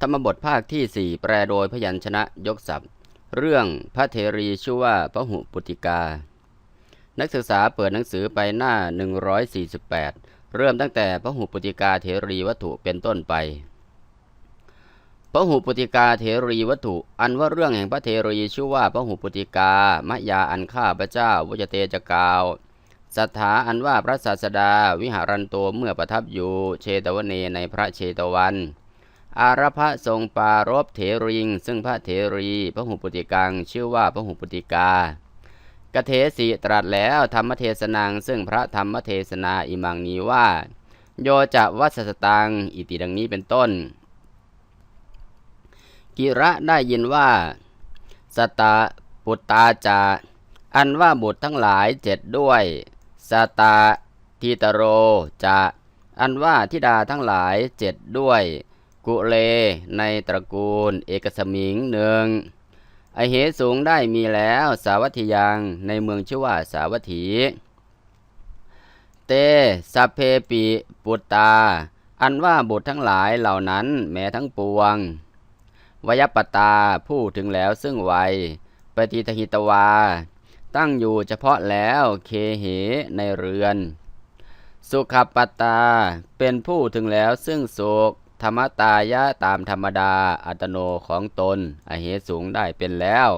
ธรรมบทภาคที่ 4 แปลโดยพยัญชนะยกศัพท์ เรื่องพระเทรีชื่อว่าพระหุปุติกา นักศึกษาเปิดหนังสือไปหน้า 148 เริ่มตั้งแต่พระหุปุติกาเทรีวัตถุเป็นต้นไปพระหุปุติกาเทรีวัตถุ อันว่าเรื่องแห่งพระเทรีชื่อว่าพระหุปุติกามะยาอันข้าพระเจ้าวุจเตจกาวสถาอันว่าพระศาสดาวิหารันโตเมื่อประทับอยู่เชตวเนในพระเชตวัน อารพะทรงปารบเถริง ซึ่งพระเถรีพระหุปุติกัง ชื่อว่าพระหุปุติกากเทสีตรัสแล้วธรรมเทศนังซึ่งพระธรรมเทศนาอิมังนี้ว่า โยจะวัสสตังอิติดังนี้เป็นต้น กิระได้ยินว่าสตาปุตตาจาอันว่าบุตรทั้งหลายเจ็ดด้วยสตาทิตโรจะอันว่าธิดาทั้งหลายเจ็ดด้วย กุเลในตระกูล เอกสมิงหนึ่งไอเหสูงได้มีแล้วสาวัตถียังในเมืองชื่อว่าสาวัตถี เตสัพเพปิปุตตา อันว่าบุตรทั้งหลายเหล่านั้นแม้ทั้งปวงวยปตาผู้ถึงแล้วซึ่งวัย ปฏิทหิตวา ตั้งอยู่เฉพาะแล้วเคเหในเรือน สุขปตาเป็นผู้ถึงแล้วซึ่งสุข ธรรมตายะตามธรรมดาอัตโนของตนอเหสูงได้เป็นแล้ว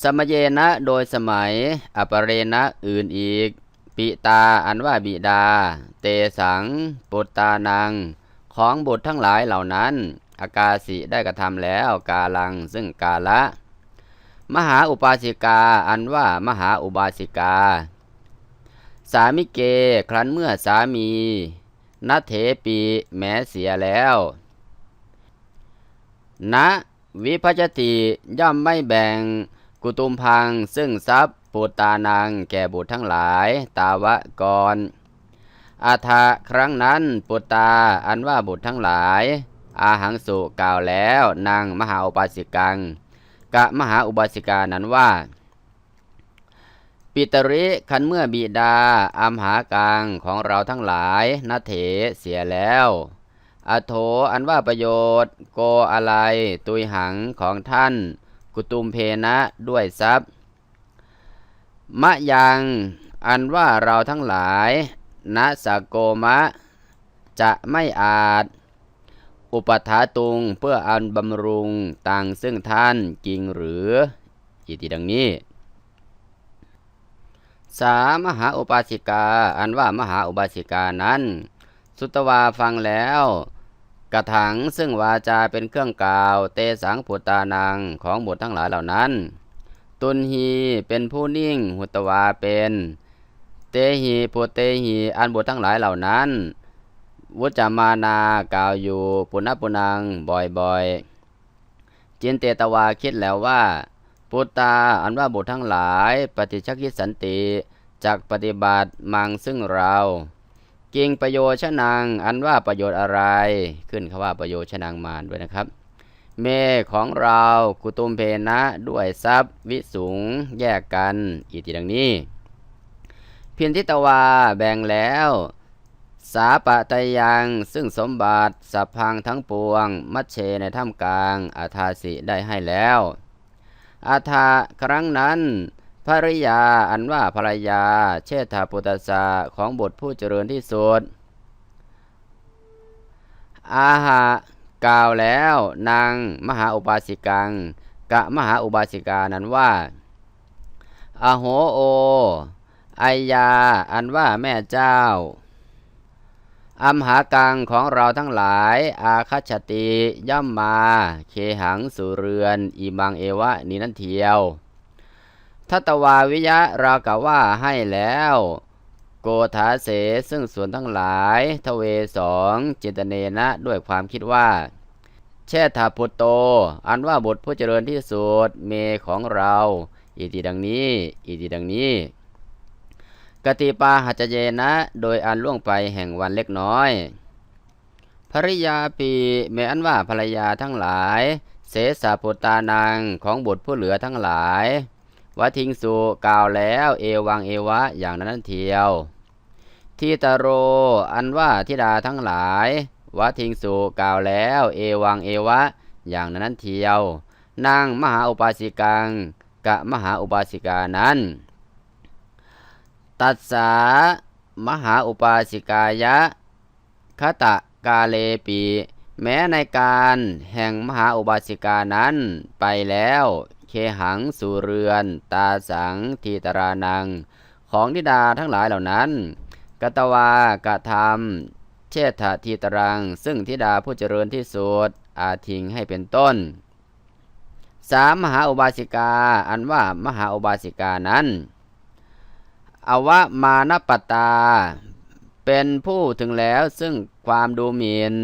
สมเยนะโดยสมัย อปเรณะอื่นอีก ปิตาอันว่าบิดา เตสังปุตตานัง ของบุตรทั้งหลายเหล่านั้น อากาสิได้กระทำแล้วกาลังซึ่งกาละ มหาอุปาสิกาอันว่ามหาอุบาสิกา สามิเก ครั้นเมื่อสามี นัเถปีแม้เสียแล้วณวิพจติย่อมไม่แบ่ง กุตุมพังซึ่งทรัพย์ปุตานังแก่บุตรทั้งหลาย ตาวะกรอาทาครั้งนั้นปุตตาอันว่าบุตรทั้งหลาย อาหังสุกล่าวแล้วนางมหาอุบาสิกังกะมหาอุบาสิกานั้นว่า ปิตริคันเมื่อบิดาอัมหากังของเราทั้งหลายนาเถเสียแล้วอโถอันว่าประโยชน์ โกอะไร ตุยหังของท่าน กุตุมเพนะด้วยทรัพย์ มะยังอันว่าเราทั้งหลายนะสกโกมะ จะไม่อาจ อุปถาตุงเพื่ออันบำรุงตังซึ่งท่านจริงหรืออิติดังนี้ สามหาอุปาสิกา อันว่ามหาอุบาสิกานั้น สุตวาฟังแล้ว กระถังซึ่งวาจาเป็นเครื่องกล่าว เตสังปุตตานังของบุตรทั้งหลายเหล่านั้น ตุนหีเป็นผู้นิ่ง หุตวาเป็น เตหีปุเตหีอันบุตรทั้งหลายเหล่านั้นวุจามานากล่าวอยู่ปุณปุนังบ่อยๆจินเตตวาคิดแล้วว่า ปุตตา อันว่าบุตรทั้งหลาย ปฏิชักคิสันติจากปฏิบัติมังซึ่งเรากิงประโยชนัง อันว่าประโยชน์อะไร ขึ้นคำว่าประโยชนังมาด้วยนะครับ เมของเรากุตุมเพนะด้วยทรัพย์ วิสุงแยกกันอีกทีดังนี้ เพียนทิตวาแบ่งแล้ว สาปะตยังซึ่งสมบัติสัพพังทั้งปวง มัชเชในถ้ำกลางอาทาสิได้ให้แล้ว อาทาครั้งนั้นภริยาอันว่าภรรยา เชษฐาปุตสาของบุตรผู้เจริญที่สุด อาหากล่าวแล้วนางมหาอุบาสิกัง กะมหาอุบาสิกานั้นว่าอโหโอไอยา อันว่าแม่เจ้า อัมหากังของเราทั้งหลาย อาคัชติย่อมมา เคหังสุเรือนอีมังเอวะนี้นั่นเทียวทัตวาวิยะรากะว่าให้แล้ว โกธาเสซึ่งส่วนทั้งหลาย ทเวสองจิตเนนะด้วยความคิดว่าเชษฐาพุตโต อันว่าบทผู้เจริญที่สุดเมของเราอีติดังนี้อีติดังนี้ กติปาหัจเยนะ โดยอันล่วงไปแห่งวันเล็กน้อย ภริยาปีเมอันว่าภรรยาทั้งหลาย เสสาปุตานังของบุตรผู้เหลือทั้งหลาย วัทิงสุกล่าวแล้วเอวังเอวะอย่างนั้นเทียวทีตโร อันว่าทิดาทั้งหลายววะทิงสุกล่าวแล้วเอวังเอวะ อย่างนั้นเทียว นางมหาอุปาสิกังกะมหาอุปาสิกานั้น ตัสสามหาอุปาสิกายะคตะกาเลปีแม้ในการแห่งมหาอุบาสิกานั้นไปแล้ว เคหังสุเรือน ตาสังทีตรานัง ของนิดาทั้งหลายเหล่านั้น กตวากะทำเชษฐทีตรัง ซึ่งธิดาผู้เจริญที่สุด อาทิงให้เป็นต้นสามมหาอุบาสิกา อันว่ามหาอุบาสิกานั้น อวมานปตา เป็นผู้ถึงแล้วซึ่งความดูหมิน่น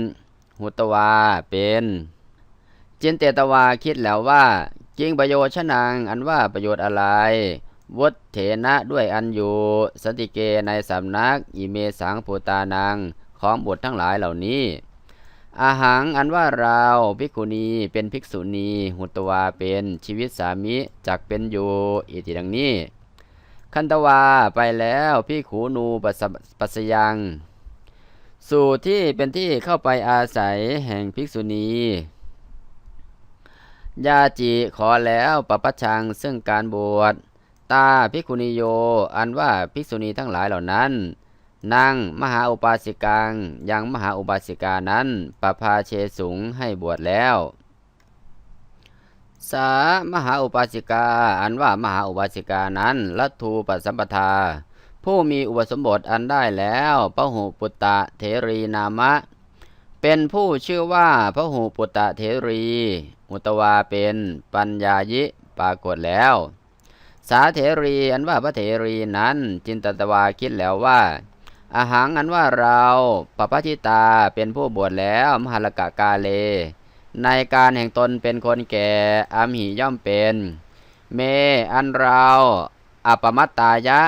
หุตวาเป็นจินเตตวาคิดแล้วว่าจริงประโยชน์ชนังอันว่าประโยชน์อะไรวุฒเถนะด้วยอันอยู่สติเกในสำนัก อิเมสังภูตานังของบุตรทั้งหลายเหล่านี้ อาหังอันว่าเราภิกขุณีเป็นภิกษุณี หุตวาเป็นชีวิตสามิจักเป็นอยู่อิทิดังนี้ คันตวาไปแล้วพี่ขูนูปัสปัสยัง สู่ที่เป็นที่เข้าไปอาศัยแห่งภิกษุณียาจีขอแล้วปปัชังซึ่งการบวช ตาภิกขุณีโย อันว่าภิกษุณีทั้งหลายเหล่านั้นนั่งมหาอุปาสิกังยังมหาอุบาสิกานั้นปภาเชสุงให้บวชแล้ว สามหาอุปาสิกา อันว่ามหาอุบาสิกานั้นลัทธูปสัมปทา ผู้มีอุปสมบทอันได้แล้วพระหูปุตตะเทรีนามะ เป็นผู้ชื่อว่าพระหูปุตตะเทรี อุตวาเป็นปัญญายิปรากฏแล้ว สาเถรีอันว่าพระเถรีนั้นจินตตวาคิดแล้วว่าอาหารอันว่าเราปปชิตาเป็นผู้บวชแล้วมหลกะกาเล ในการแห่งตนเป็นคนแก่อามีย่อมเป็น เม อันเราอปมัตตายะ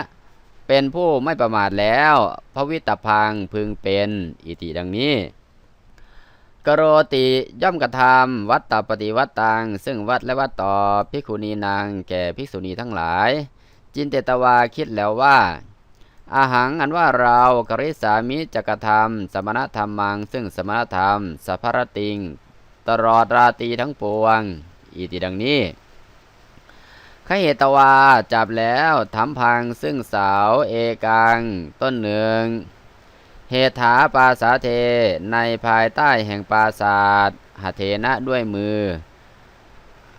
เป็นผู้ไม่ประมาทแล้วพระวิตพังพึงเป็นอิติดังนี้ กโรติย่อมกระทำวัตตปฏิวัตตัง ซึ่งวัดและวัดต่อภิกขุณีนางแก่ภิกษุณีทั้งหลาย จินเตตวาคิดแล้วว่าอาหังอันว่าเรากริสามิจะกระทำสมณธรรมัง ซึ่งสมณธรรมสัพพรติง ตลอดราตีทั้งปวง อีติดังนี้ขเหตวาจับแล้วทำพังซึ่งสาวเอกัง ต้นหนึ่ง เหตถาปาสาเทในภายใต้แห่งปราศาสหเทนะด้วยมือ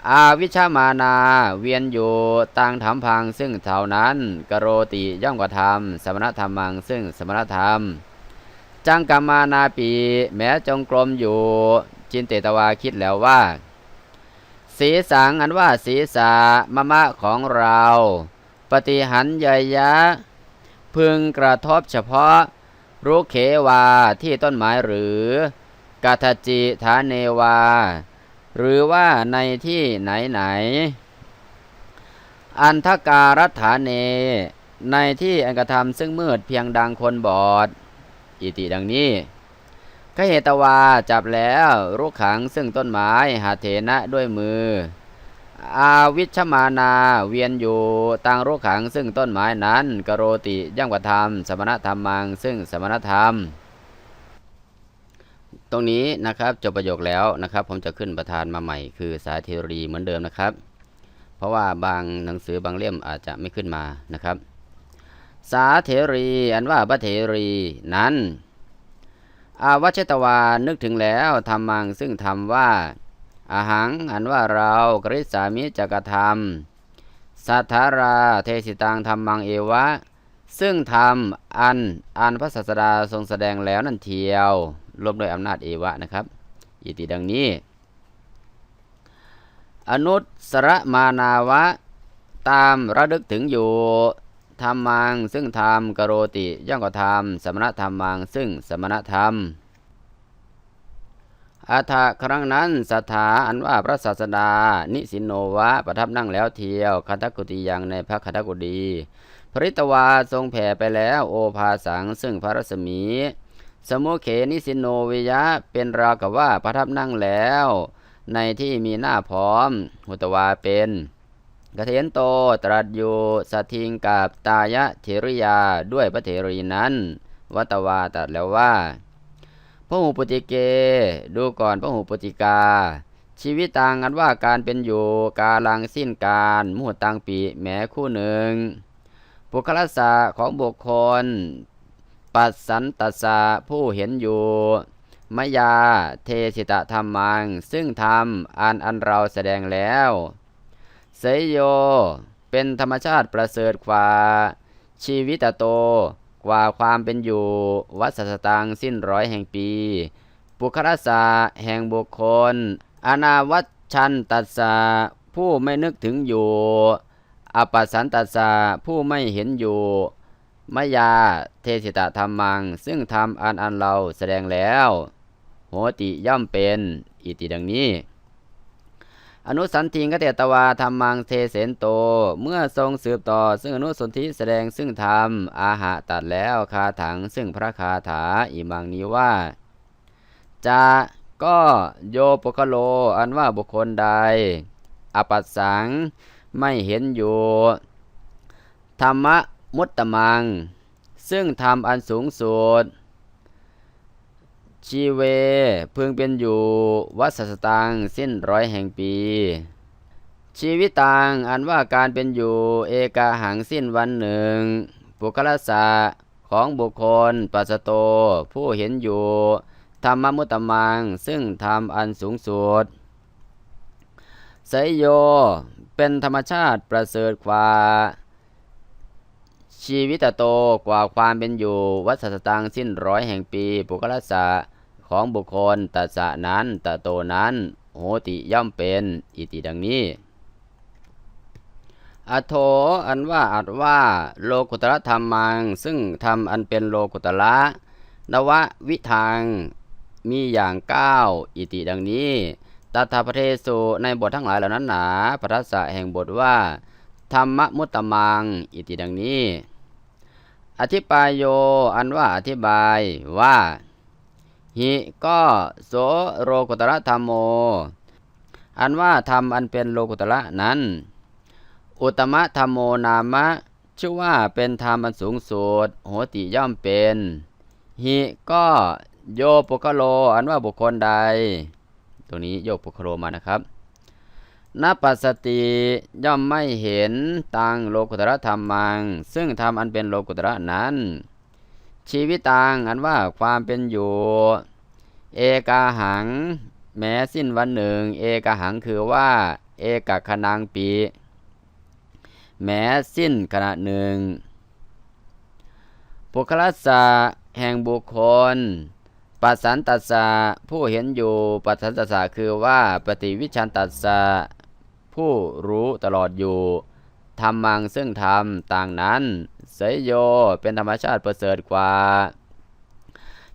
อาวิชามานาเวียนอยู่ตังถมพังซึ่งเท่านั้นกโรติย่อมกว่าธรรมสมณธรรมังซึ่งสมณธรรม จังกามานาปีแม้จงกรมอยู่ จินเตตวาคิดแล้วว่า สีสังอันว่าสีสามะมะของเรา ปฏิหันยยะ พึงกระทบเฉพาะรุเขวาที่ต้นไม้หรือกาทจิฐานเนวา หรือว่าในที่ไหนไหน อันทการัฐานเน ในที่อันกระทำซึ่งมืดเพียงดังคนบอด อิติดังนี้ ขเหตวาจับแล้วรุกขังซึ่งต้นไม้หาเถนะด้วยมือ อาวิชมานาเวียนอยู่ตังรุขังซึ่งต้นไม้นั้นกโรติย่อมกระทำสมณธรรมังซึ่งสมณธรรม ตรงนี้นะครับจบประโยคแล้วนะครับ ผมจะขึ้นประธานมาใหม่คือสาเทอรีเหมือนเดิมนะครับ เพราะว่าบางหนังสือบางเล่มอาจจะไม่ขึ้นมานะครับ สาเทรี อันว่าพระเทรีนั้น อาวัชตวานึกถึงแล้วทำมังซึ่งทำว่าอาหังอันว่าเรากริสามิจักธรรม สัทธาราเทสิตังธรรมังเอวะ ซึ่งธรรมอันอันพระศาสดาทรงแสดงแล้วนั่นเทียวรวมโดยอำนาจเอวะนะครับอิติดังนี้ อนุสรมานาวะ ตามระลึกถึงอยู่ ธรรมัง ซึ่งธรรมกโรติ ย่อมก็ธรรม สมณธรรมัง ซึ่งสมณธรรมอาถาครั้งนั้นสถาอันว่าพระศาสดา นิสินโนวะ ประทับนั่งแล้วเที่ยวคันธกุติยังในพระคันธกุดี พริตวาทรงแผ่ไปแล้วโอภาสังซึ่งพระรัศมี สมุเขนิสินโนวิยะเป็นราวกับว่าประทับนั่งแล้ว ในที่มีหน้าพร้อม หุตวาเป็น กเทนโตตรัสอยู่สทิงกับตายะเทริยาด้วยพระเถรีนั้น วัตวาตัดแล้วว่าพระหูปุติเก ดูก่อนพระหูปุติกา ชีวิตต่างกันว่าการเป็นอยู่กาลังสิ้นการมุหตังปีแม้คู่หนึ่งปุคละสะของบุคคล ปัสสันตสสะผู้เห็นอยู่มยาเทสิตะธรรมัง ซึ่งธรรมอันอันเราแสดงแล้ว เสยโย เป็นธรรมชาติประเสริฐกว่า ชีวิตโต กว่าความเป็นอยู่ วัสสตังสิ้นร้อยแห่งปี ปุคละสะแห่งบุคคล อนาวัชชันตัสสะผู้ไม่นึกถึงอยู่ อปัสสันตัสสะผู้ไม่เห็นอยู่มยาเทสิตะธรรมัง ซึ่งธรรมอันอันเราแสดงแล้ว โหติย่อมเป็น อิติดังนี้ อนุสันทิงกเตตวาธรรมังเทเสนโต เมื่อทรงสืบต่อ ซึ่งอนุสนธิแสดงซึ่งธรรม อาหะตัดแล้วคาถังซึ่งพระคาถาอิมังนี้ว่า จะก็โยปกโล อันว่าบุคคลใด อปัสสัง ไม่เห็นอยู่ ธรรมะมุตตมัง ซึ่งทำอันสูงสุด ชีเวพึงเป็นอยู่วัสสตังสิ้นร้อยแห่งปี ชีวิตตังอันว่าการเป็นอยู่เอกาหังสิ้นวันหนึ่งปุคละสะของบุคคลปัสโต ผู้เห็นอยู่ธรรมมุตตมัง ซึ่งทำอันสูงสุดไสยโย เป็นธรรมชาติประเสริฐกว่า ชีวิตโตกว่าความเป็นอยู่ วัฏสตังสิ้นร้อยแห่งปี ปุคละสะ ของบุคคลตัสะนั้นตะโตนั้น โหติย่อมเป็นอิติดังนี้ อโทอันว่าอัดว่า โลกุตระธรรมัง ซึ่งทำอันเป็นโลกุตระนวะวิทางมีอย่างเก้าอิติดังนี้ตถาพเทสุในบททั้งหลายเหล่านั้นหนาพระทัศแห่งบทว่า ธรรมมุตตมัง อิติดังนี้ อธิปายโย อันว่าอธิบายว่า หิก็โสโรกุตระธรรมโม อันว่าธรรมอันเป็นโลกุตระนั้น อุตมะธรรมโมนามะ ชื่อว่าเป็นธรรมอันสูงสุดโหติย่อมเป็นหิก็โยปุคโล อันว่าบุคคลใด ตรงนี้โยปุคโลมานะครับนปัสติย่อมไม่เห็นตังโลกุตระธรรมัง ซึ่งธรรมอันเป็นโลกุตระนั้น ชีวิตตังอันว่าความเป็นอยู่ เอกาหัง แม้สิ้นวันหนึ่ง เอกาหังคือว่า เอกคณังปี แม้สิ้นขณะหนึ่งปุคลัสสะแห่งบุคคลปัสสันตัสสะผู้เห็นอยู่ปัสสันตัสสะคือว่าปฏิวิชันตัสสะผู้รู้ตลอดอยู่ธรรมังซึ่งธรรมต่างนั้น สยโย เป็นธรรมชาติประเสริฐกว่า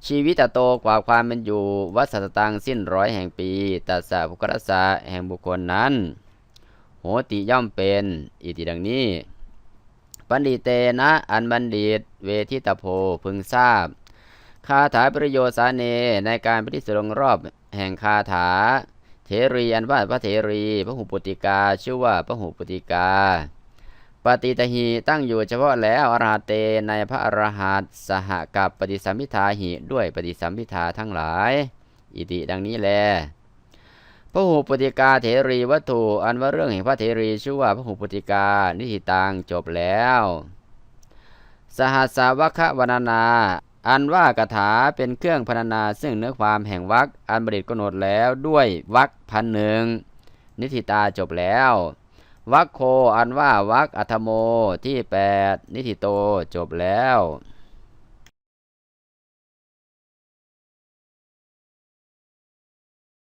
ชีวิตโตกว่าความเป็นอยู่ วัสสตังสิ้นร้อยแห่งปีตัสสะภุครัสสะแห่งบุคคลนั้น โหติย่อมเป็น อิติดังนี้ปันดิเตนะอันบัณฑิต เวทิตโพพึงทราบ คาถาประโยชน์สาเนในการพิธีสรงรอบแห่งคาถา เทรีอันว่าพระเทรีพระหูปุติกา ชื่อว่าพระหูปุติกา ปฏิตหีตั้งอยู่เฉพาะแล้วอรหัตเตในพระอรหัตสหกับปฏิสัมพิทาหิด้วยปฏิสัมพิทาทั้งหลาย อิติดังนี้แลพระหูปุติกาเทรีวัตถุอันว่าเรื่องแห่งพระเทรีชื่อว่าพระหูปุติกานิธิตังจบแล้ว สหัสสาวคะวนานา อันว่ากถาเป็นเครื่องพรรณนาซึ่งเนื้อความแห่งวักอันบริตกำหนดแล้วด้วยวักพันหนึ่งนิธิตาจบแล้ว วัคโคอันว่าวัคอัธโมที่แปดนิธิโตจบแล้ว